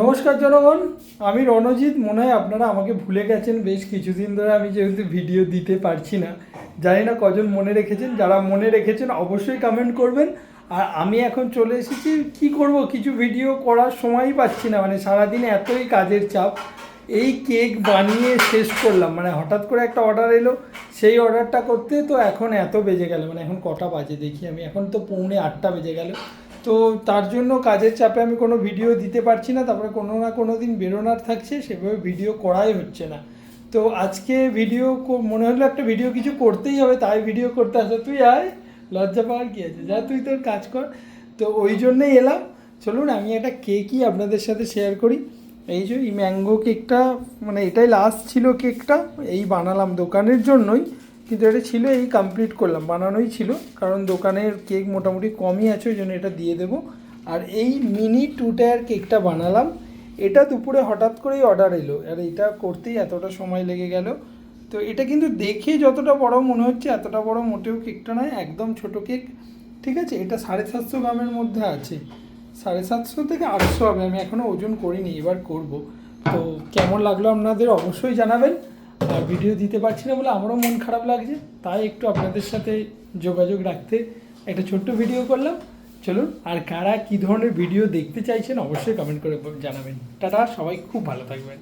নমস্কার জনগণ, আমি রণজিৎ মনে হয় আপনারা আমাকে ভুলে গেছেন, বেশ কিছুদিন ধরে আমি যেহেতু ভিডিও দিতে পারছি না, জানি না কজন মনে রেখেছেন, যারা মনে রেখেছেন অবশ্যই কমেন্ট করবেন। আর আমি এখন চলে এসেছি, কি করব, কিছু ভিডিও করার সময়ই পাচ্ছি না মানে সারাদিন এতই কাজের চাপ। এই কেক বানিয়ে শেষ করলাম মানে হঠাৎ করে একটা অর্ডার এলো, সেই অর্ডারটা করতে তো এখন এত বেজে গেল মানে এখন কটা বাজে দেখি আমি, এখন তো পৌনে আটটা বেজে গেল। তো তার জন্য কাজের চাপে আমি কোনো ভিডিও দিতে পারছি না, তারপরে কোনো না কোনো দিন বেরোনার থাকছে, সেভাবে ভিডিও করাই হচ্ছে না। তো আজকে ভিডিও মনে হলো একটা ভিডিও কিছু করতেই হবে, তাই ভিডিও করতে আসো। তুই আয়, লজ্জা পাওয়ার কী আছে? যা, তুই তোর কাজ কর। তো ওই জন্যই এলাম। চলুন, আমি একটা কেকই আপনাদের সাথে শেয়ার করি। এই যে, এই ম্যাঙ্গো কেকটা মানে এটাই লাস্ট ছিল কেকটা এই বানালাম দোকানের জন্যই। কিন্তু এটা ছিল, এই কমপ্লিট করলাম, বানানোই ছিল, কারণ দোকানের কেক মোটামুটি কমই আছে, ওই জন্য এটা দিয়ে দেবো। আর এই মিনি টু টায়ার কেকটা বানালাম, এটা দুপুরে হঠাৎ করেই অর্ডার এলো, আর এটা করতেই এতটা সময় লেগে গেল। তো এটা কিন্তু দেখে যতটা বড় মনে হচ্ছে, এতটা বড় মোটেও কেকটা নয়, একদম ছোট কেক ঠিক আছে? এটা সাড়ে সাতশো গ্রামের মধ্যে আছে। সাড়ে সাতশো থেকে আটশো হবে, আমি এখনও ওজন করিনি, এবার করব। তো কেমন লাগল আপনাদের অবশ্যই জানাবেন। ভিডিও দিতে পারছি না বলে আমারও মন খারাপ লাগছে। তাই একটু আপনাদের সাথে যোগাযোগ রাখতে একটা ছোট্ট ভিডিও করলাম। চলুন, আর কারা কী ধরনের ভিডিও দেখতে চাইছেন অবশ্যই কমেন্ট করে জানাবেন। টাটা, সবাই খুব ভালো থাকবেন।